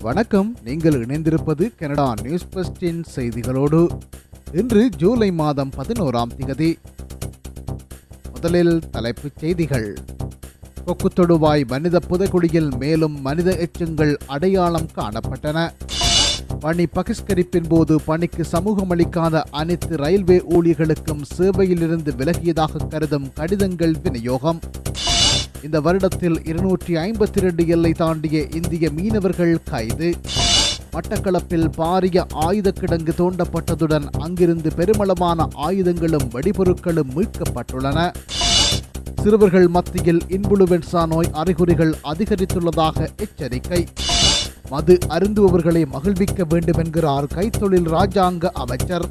வணக்கம். நீங்கள் இணைந்திருப்பது கனடா நியூஸ் பஸ்டின் செய்திகளோடு. இன்று ஜூலை மாதம் பதினோராம் திகதி. முதலில் தலைப்புச் செய்திகள். கொக்குத்தொடுவாய் மனித புதைக்குழியில் மேலும் மனித எச்சங்கள் அடையாளம் காணப்பட்டன. பணி பகிஷ்கரிப்பின் போது பணிக்கு சமூகமளிக்காத அனைத்து ரயில்வே ஊழியர்களுக்கும் சேவையிலிருந்து விலகியதாக கருதும் கடிதங்கள் விநியோகம். இந்த வருடத்தில் இருநூற்றி ஐம்பத்தி ரெண்டு எல்லை தாண்டிய இந்திய மீனவர்கள் கைது. மட்டக்களப்பில் பாரிய ஆயுத கிடங்கு தோண்டப்பட்டதுடன் அங்கிருந்து பெருமளவான ஆயுதங்களும் வெடிபொருட்களும் மீட்கப்பட்டுள்ளன. சிறுவர்கள் மத்தியில் இன்புளுவென்சா நோய் அறிகுறிகள் அதிகரித்துள்ளதாக எச்சரிக்கை. மது அருந்துபவர்களை மகிழ்விக்க வேண்டும் என்கிறார் கைத்தொழில் ராஜாங்க அமைச்சர்.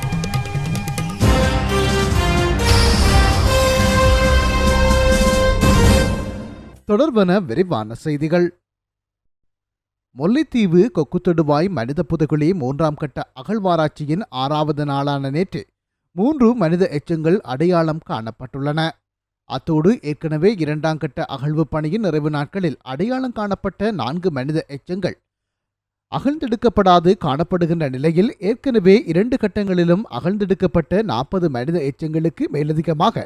தொடர்பன விரிவான செய்திகள். முல்லைத்தீவு கொக்குத்தொடுவாய் மனித புதைகுழி மூன்றாம் கட்ட அகழ்வாராய்ச்சியின் ஆறாவது நாளான நேற்று மூன்று மனித எச்சங்கள் அடையாளம் காணப்பட்டுள்ளன. அத்தோடு ஏற்கனவே இரண்டாம் கட்ட அகழ்வு பணியின் நிறைவு நாட்களில் அடையாளம் காணப்பட்ட நான்கு மனித எச்சங்கள் அகழ்ந்தெடுக்கப்படாது காணப்படுகின்ற நிலையில் ஏற்கனவே இரண்டு கட்டங்களிலும் அகழ்ந்தெடுக்கப்பட்ட நாற்பது மனித எச்சங்களுக்கு மேலதிகமாக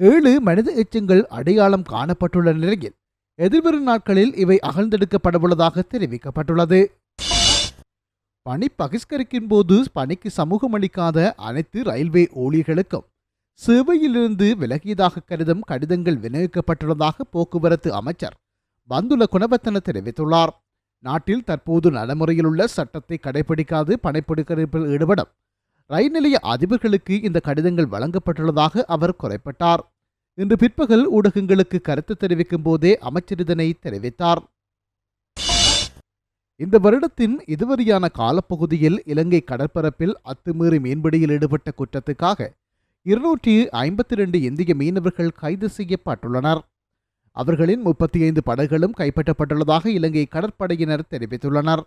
ஏழு மனித எச்சங்கள் அடையாளம் காணப்பட்டுள்ள நிலையில் எதிர்வரும் நாட்களில் இவை அகழ்ந்தெடுக்கப்படவுள்ளதாக தெரிவிக்கப்பட்டுள்ளது. பணி பகிஷ்கரிக்கும் போது பணிக்கு சமூகம் அளிக்காத அனைத்து ரயில்வே ஊழியர்களுக்கும் சேவையிலிருந்து விலகியதாக கருதும் கடிதங்கள் விநியோகிக்கப்பட்டுள்ளதாக போக்குவரத்து அமைச்சர் பந்துல குணவர்த்தன தெரிவித்துள்ளார். நாட்டில் தற்போது நடைமுறையில் உள்ள சட்டத்தை கடைபிடிக்காது பணிப்பிடிக்கரிப்பில் ஈடுபடும் ரயில் நிலைய அதிபர்களுக்கு இந்த கடிதங்கள் வழங்கப்பட்டுள்ளதாக அவர் குறைப்பட்டார். இன்று பிற்பகல் ஊடகங்களுக்கு கருத்து தெரிவிக்கும் போதே அமைச்சர் இதனை தெரிவித்தார். இந்த வருடத்தின் இதுவரையான காலப்பகுதியில் இலங்கை கடற்பரப்பில் அத்துமீறி மீன்பிடியில் ஈடுபட்ட குற்றத்துக்காக இருநூற்றி ஐம்பத்தி ரெண்டு இந்திய மீனவர்கள் கைது செய்யப்பட்டுள்ளனர். அவர்களின் முப்பத்தி ஐந்து படகுகளும் கைப்பற்றப்பட்டுள்ளதாக இலங்கை கடற்படையினர் தெரிவித்துள்ளனர்.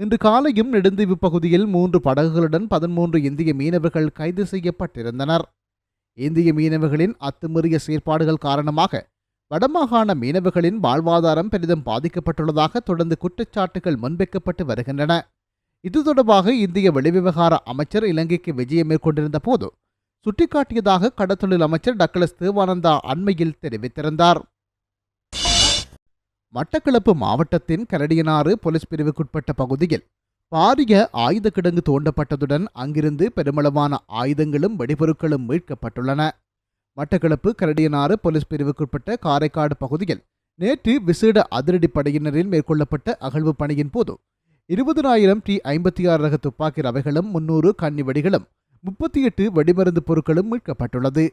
இன்று காலையும் நெடுந்தீவு பகுதியில் மூன்று படகுகளுடன் பதிமூன்று இந்திய மீனவர்கள் கைது செய்யப்பட்டிருந்தனர். இந்திய மீனவர்களின் அத்துமீறிய செயற்பாடுகள் காரணமாக வடமாகாண மீனவர்களின் வாழ்வாதாரம் பெரிதும் பாதிக்கப்பட்டுள்ளதாக தொடர்ந்து குற்றச்சாட்டுகள் முன்வைக்கப்பட்டு வருகின்றன. இது தொடர்பாக இந்திய வெளிவிவகார அமைச்சர் இலங்கைக்கு விஜயம் மேற்கொண்டிருந்த போது சுட்டிக்காட்டியதாக கடத்தொழில் அமைச்சர் டக்ளஸ் தேவானந்தா அண்மையில் தெரிவித்திருந்தார். மட்டக்களப்பு மாவட்டத்தின் கரடியனாறு போலீஸ் பிரிவுக்குட்பட்ட பகுதியில் பாரிய ஆயுத கிடங்கு தோண்டப்பட்டதுடன் அங்கிருந்து பெருமளவான ஆயுதங்களும் வெடிபொருட்களும் மீட்கப்பட்டுள்ளன. மட்டக்களப்பு கரடியனாறு போலீஸ் பிரிவுக்குட்பட்ட காரைக்காடு பகுதியில் நேற்று விசேட அதிரடி படையினரில் மேற்கொள்ளப்பட்ட அகழ்வு பணியின் போது இருபதனாயிரம் டி ஐம்பத்தி ஆறு ரக துப்பாக்கி ரவைகளும் முன்னூறு கன்னி வெடிகளும் முப்பத்தி எட்டு வெடிமருந்து பொருட்களும் மீட்கப்பட்டுள்ளது.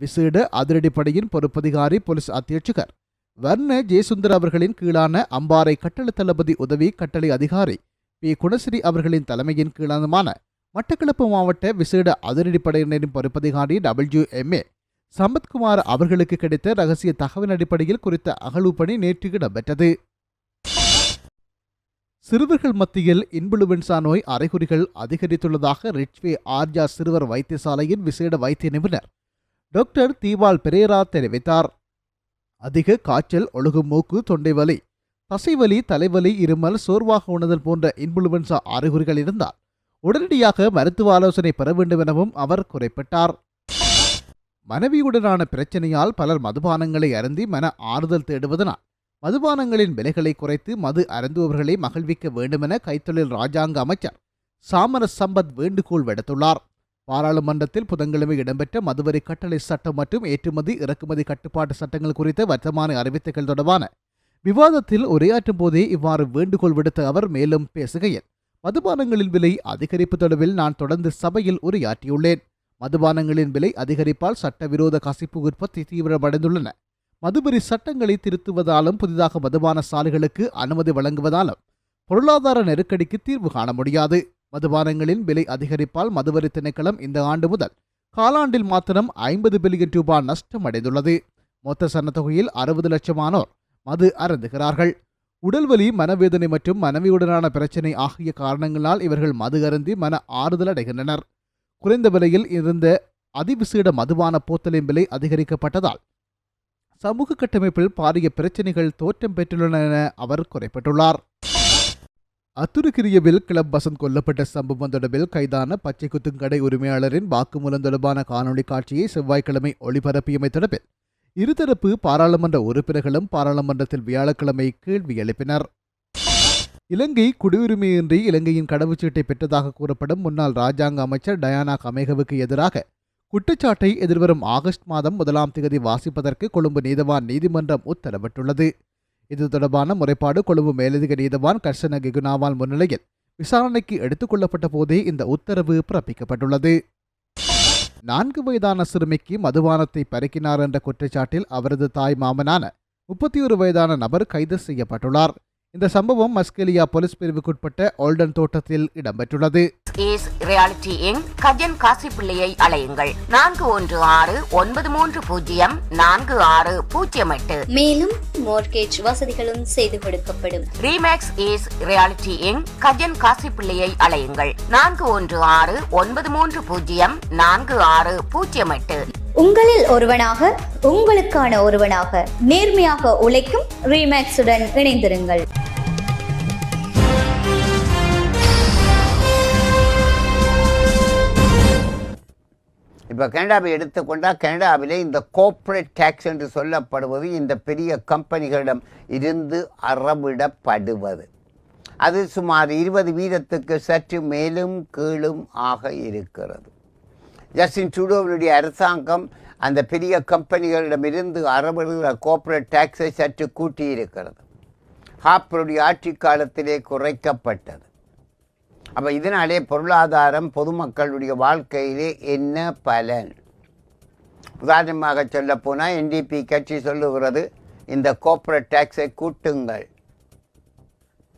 விசேட அதிரடிப்படையின் பொறுப்பதிகாரி போலீஸ் அத்தியட்சகர் வர்ண ஜெயசுந்தர் அவர்களின் கீழான அம்பாறை கட்டள தளபதி உதவி கட்டளை அதிகாரி பி. குணஸ்ரீ அவர்களின் தலைமையின் கீழானமான மட்டக்களப்பு மாவட்ட விசேட அதிரடிப்படையினரின் பொறுப்பதிகாரி டபிள்யூ எம்ஏ சம்பத்குமார் அவர்களுக்கு கிடைத்த ரகசிய தகவல் அடிப்படையில் குறித்த அகழ்வு பணி நேற்று இடம்பெற்றது. சிறுவர்கள் மத்தியில் இன்ஃபுளுவென்சா நோய் அறிகுறிகள் அதிகரித்துள்ளதாக ரிட்வே ஆர்ஜா சிறுவர் வைத்தியசாலையின் விசேட வைத்திய நிபுணர் டாக்டர் தீவால் பெரேரா தெரிவித்தார். அதிக காய்ச்சல் ஒழுகும் மூக்கு தொண்டை வலி தசைவலி தலைவலி இருமல் சோர்வாக உணர்தல் போன்ற இன்ஃபுளுவென்சா அறிகுறிகள் இருந்தால் உடனடியாக மருத்துவ ஆலோசனை பெற வேண்டும் எனவும் அவர் குறிப்பிட்டார். மனைவியுடனான பிரச்சனையால் பலர் மதுபானங்களை அருந்தி மன ஆறுதல் தேடுவதனால் மதுபானங்களின் விலைகளை குறைத்து மது அருந்துபவர்களை மகிழ்விக்க வேண்டுமென கைத்தொழில் ராஜாங்க அமைச்சர் சாமர சம்பத் வேண்டுகோள் விடுத்துள்ளார். பாராளுமன்றத்தில் புதன்கிழமை இடம்பெற்ற மதுவரி கட்டளை சட்டம் மற்றும் ஏற்றுமதி இறக்குமதி கட்டுப்பாட்டு சட்டங்கள் குறித்த வர்த்தமான அறிவித்தகள் தொடர்பான விவாதத்தில் உரையாற்றும் போதே இவ்வாறு வேண்டுகோள் விடுத்த அவர் மேலும் பேசுகையில் மதுபானங்களின் விலை அதிகரிப்பு தொடர்பில் நான் தொடர்ந்து சபையில் உரையாற்றியுள்ளேன். மதுபானங்களின் விலை அதிகரிப்பால் சட்டவிரோத கசிப்பு உற்பத்தி தீவிரமடைந்துள்ளன. மதுவரி சட்டங்களை திருத்துவதாலும் புதிதாக மதுபான சாலைகளுக்கு அனுமதி வழங்குவதாலும் பொருளாதார நெருக்கடிக்கு தீர்வு காண முடியாது. மதுபானங்களின் விலை அதிகரிப்பால் மதுவரி திணைக்களம் இந்த ஆண்டு முதல் காலாண்டில் மாத்திரம் ஐம்பது பில்லியன் ரூபாய் நஷ்டம் அடைந்துள்ளது மொத்த சனத்தொகையில் அறுபது லட்சமானோர் மது அருந்துகிறார்கள். உடல்வலி மனவேதனை மற்றும் மனைவியுடனான பிரச்சினை ஆகிய காரணங்களால் இவர்கள் மது அருந்தி மன ஆறுதல் அடைகின்றனர் குறைந்த விலையில் இருந்த அதிவிசேட மதுபான போத்தலின் விலை அதிகரிக்கப்பட்டதால் சமூக கட்டமைப்பில் பாரிய பிரச்சினைகள் தோற்றம் பெற்றுள்ளன என அவர் குறைப்பட்டுள்ளார். அத்துருக்கிரியவில் கிளப் வசந்த் கொல்லப்பட்ட சம்பவம் தொடர்பில் கைதான பச்சை குத்துங்கடை உரிமையாளரின் வாக்குமூலம் தொடர்பான காணொளி காட்சியை செவ்வாய்க்கிழமை ஒளிபரப்பியமை தொடர்பில் இருதரப்பு பாராளுமன்ற உறுப்பினர்களும் பாராளுமன்றத்தில் வியாழக்கிழமை கேள்வி எழுப்பினர். இலங்கை குடியுரிமையின்றி இலங்கையின் கடவுச்சீட்டை பெற்றதாக கூறப்படும் முன்னாள் ராஜாங்க அமைச்சர் டயானா கமேகவுக்கு எதிராக குற்றச்சாட்டை எதிர்வரும் ஆகஸ்ட் மாதம் முதலாம் தேதி வாசிப்பதற்கு கொழும்பு நீதவான் நீதிமன்றம் உத்தரவிட்டுள்ளது. இது தொடர்பான முறைப்பாடு கொழும்பு மேலதிக நீதவான் கர்ஷன கிகுனாவால் முன்னிலையில் விசாரணைக்கு எடுத்துக் கொள்ளப்பட்ட போதே இந்த உத்தரவு பிறப்பிக்கப்பட்டுள்ளது. நான்கு வயதான சிறுமிக்கு மதுபானத்தை பறிக்கினார் என்ற குற்றச்சாட்டில் அவரது தாய் மாமனான முப்பத்தி ஒரு வயதான நபர் கைது செய்யப்பட்டுள்ளார். இந்த சம்பவம் மஸ்கெலியா போலீஸ் பிரிவுக்குட்பட்ட ஓல்டன் தோட்டத்தில் இடம்பெற்றுள்ளது. Ace Realty in Gajan Kasi பிள்ளையை அலையுங்கள் நான்கு ஒன்று ஆறு ஒன்பது மூன்று பூஜ்ஜியம் நான்கு ஆறு பூஜ்ஜியம் எட்டு. மேலும் மோர்கேஜ் வசதிகளும் செய்து கொடுக்கப்படும். Remax Ace Realty in Gajan Kasi பிள்ளையை அலையுங்கள் நான்கு ஒன்று ஆறு ஒன்பது மூன்று பூஜ்ஜியம் நான்கு ஆறு பூஜ்ஜியம் எட்டு. உங்களில் ஒருவனாக உங்களுக்கான ஒருவனாக நேர்மையாக உழைக்கும் ரீமேக்ஸுடன் இணைந்திருங்கள். இப்போ கனடாவை எடுத்துக்கொண்டால் கனடாவிலே இந்த கோர்ப்பரேட் டேக்ஸ் என்று சொல்லப்படுவது இந்த பெரிய கம்பெனிகளிடம் இருந்து அறவிடப்படுவது. அது சுமார் இருபது வீதத்துக்கு சற்று மேலும் கீழும் ஆக இருக்கிறது. ஜஸ்டின் ட்ரூடோவினுடைய அரசாங்கம் அந்த பெரிய கம்பெனிகளிடமிருந்து அறவிடுகிற கோர்ப்பரேட் டேக்ஸை சற்று கூட்டியிருக்கிறது. ஹாப்பருடைய ஆட்சி காலத்திலே குறைக்கப்பட்டது. அப்போ இதனாலே பொருளாதாரம் பொதுமக்களுடைய வாழ்க்கையிலே என்ன பலன்? உதாரணமாக சொல்லப்போனால் என்டிபி கட்சி சொல்லுகிறது இந்த கோர்ப்பரேட் டேக்ஸை கூட்டுங்கள்.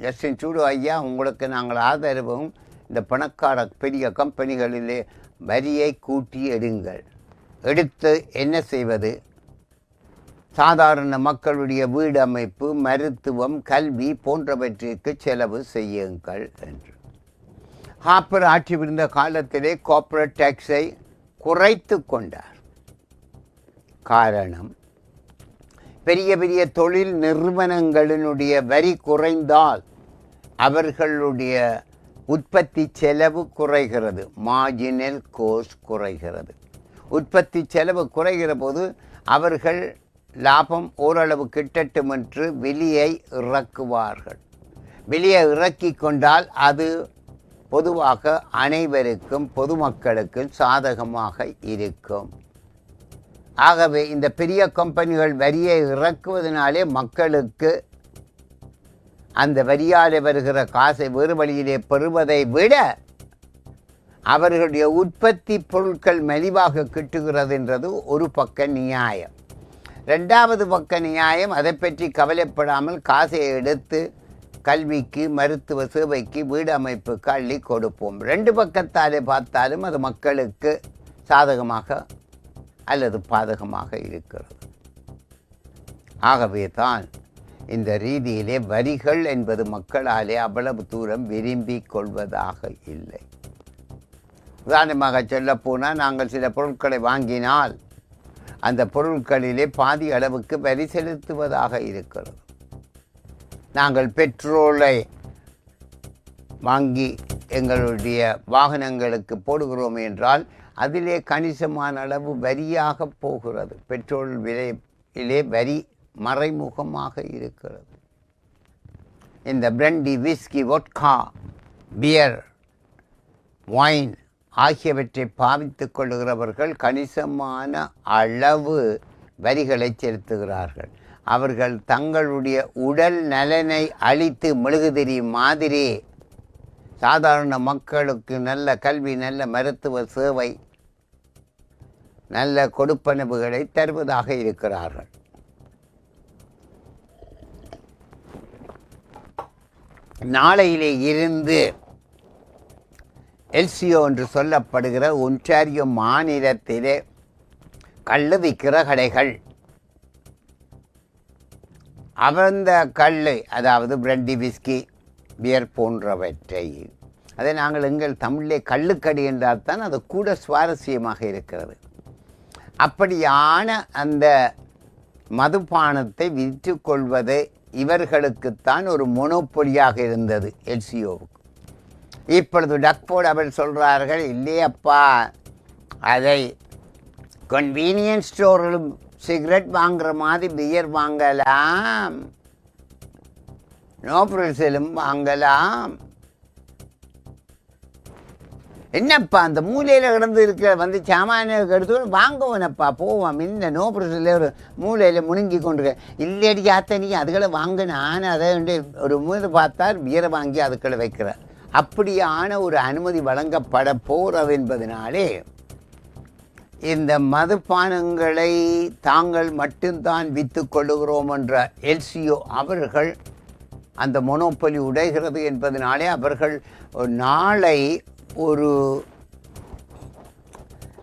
ஜஸ்டின் சூடு ஐயா உங்களுக்கு நாங்கள் ஆதரவும் இந்த பணக்கார பெரிய கம்பெனிகளிலே வரியை கூட்டி எடுங்கள். எடுத்து என்ன செய்வது? சாதாரண மக்களுடைய வீடு அமைப்பு மருத்துவம் கல்வி போன்றவற்றிற்கு செலவு செய்யுங்கள் என்று. ஹாப்பர் ஆட்சி புரிந்த காலத்திலே கார்ப்பரேட் டேக்ஸை குறைத்து கொண்டார். காரணம் பெரிய பெரிய தொழில் நிறுவனங்களினுடைய வரி குறைந்தால் அவர்களுடைய உற்பத்தி செலவு குறைகிறது. மார்ஜினல் கோஸ்ட் குறைகிறது. உற்பத்தி செலவு குறைகிற போது அவர்கள் லாபம் ஓரளவு கிட்டட்டும் என்று வெளியை இறக்குவார்கள். வெளியே இறக்கி கொண்டால் அது பொதுவாக அனைவருக்கும் பொதுமக்களுக்கும் சாதகமாக இருக்கும். ஆகவே இந்த பெரிய கம்பெனிகள் வரியை இறக்குவதனாலே மக்களுக்கு அந்த வரியால் வருகிற காசை வேறு வழியிலே பெறுவதை விட அவர்களுடைய உற்பத்தி பொருட்கள் மலிவாக கிட்டுகிறது என்றது ஒரு பக்க நியாயம். ரெண்டாவது பக்க நியாயம் அதை பற்றி கவலைப்படாமல் காசை எடுத்து கல்விக்கு மருத்துவ சேவைக்கு வீடு அமைப்புக்கு அள்ளி கொடுப்போம். ரெண்டு பக்கத்தாலே பார்த்தாலும் அது மக்களுக்கு சாதகமாக அல்லது பாதகமாக இருக்கிறது. ஆகவே தான் இந்த ரீதியிலே வரிகள் என்பது மக்களாலே அவ்வளவு தூரம் விரும்பி கொள்வதாக இல்லை. உதாரணமாக சொல்லப்போனால் நாங்கள் சில பொருட்களை வாங்கினால் அந்த பொருட்களிலே பாதி அளவுக்கு வரி செலுத்துவதாக இருக்கிறது. நாங்கள் பெட்ரோலை வாங்கி எங்களுடைய வாகனங்களுக்கு போடுகிறோம் என்றால் அதிலே கணிசமான அளவு வரியாக போகிறது. பெட்ரோல் விலையிலே வரி மறைமுகமாக இருக்கிறது. இந்த brandy whisky vodka beer wine ஆகியவற்றை பாவித்துக் கொள்கிறவர்கள் கணிசமான அளவு வரிகளை செலுத்துகிறார்கள். அவர்கள் தங்களுடைய உடல் நலனை அழித்து மெழுகுதிரி மாதிரி சாதாரண மக்களுக்கு நல்ல கல்வி நல்ல மருத்துவ சேவை நல்ல கொடுப்பனவுகளை தருவதாக இருக்கிறார்கள். நாளையிலே இருந்து எல்சியோ என்று சொல்லப்படுகிற ஒன்றாரியோ மாநிலத்திலே கள்ளு கிரகடைகள். கடைகள் அந்த கல் அதாவது பிரெண்டி விஸ்கி பியர் போன்றவற்றை. அதை நாங்கள் எங்கள் தமிழிலே கள்ளுக்கடி என்றால் தான் அது கூட சுவாரஸ்யமாக இருக்கிறது. அப்படியான அந்த மதுபானத்தை விற்று இவர்களுக்குத்தான் ஒரு மொனோப்பொலியாக இருந்தது எல்சிஓவுக்கு. இப்பொழுது டக்ஃபோர்ட் அவர் சொல்கிறார்கள் இல்லையப்பா அதை கன்வீனியன்ஸ் ஸ்டோரிலும் சிகரெட் வாங்குற மாதிரி பியர் வாங்கலாம். நோப்ரல்ஸிலும் வாங்கலாம். என்னப்பா அந்த மூலையில் கிடந்து இருக்கிற வந்து சாமானியருக்கு எடுத்து வாங்குவனப்பா போவோம். முன்ன நோப்ரஸில் ஒரு மூலையில் முணுங்கி கொண்டு இல்லடி ஆத்தனி அதுகளை வாங்க நான் அதை ஒரு மூலை பார்த்தார் வீரை வாங்கி அதுக்களை வைக்கிறார். அப்படியான ஒரு அனுமதி வழங்கப்பட போகிறது என்பதனாலே இந்த மதுபானங்களை தாங்கள் மட்டும்தான் விற்று கொள்ளுகிறோம் என்ற எல்சியோ அவர்கள் அந்த மொனோப்பலி உடைகிறது என்பதனாலே அவர்கள் நாளை ஒரு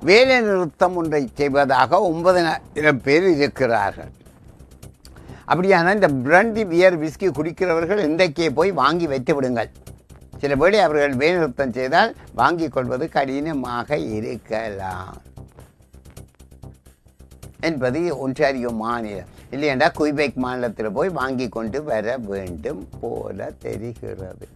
வேலை நிறுத்தம் ஒன்றை செய்வதாக ஒன்பதனாயிரம் பேர் இருக்கிறார்கள். அப்படியானால் இந்த பிரண்டி பியர் விஸ்கி குடிக்கிறவர்கள் இன்றைக்கே போய் வாங்கி வைத்து விடுங்கள். சில வேளை அவர்கள் வேலைநிறுத்தம் செய்தால் வாங்கிக் கொள்வது கடினமாக இருக்கலாம். என்பது ஒன்றாரியோ மாநிலம். இல்லையென்றால் குய்பேக் மாநிலத்தில் போய் வாங்கி கொண்டு வர வேண்டும் போல தெரிகிறது.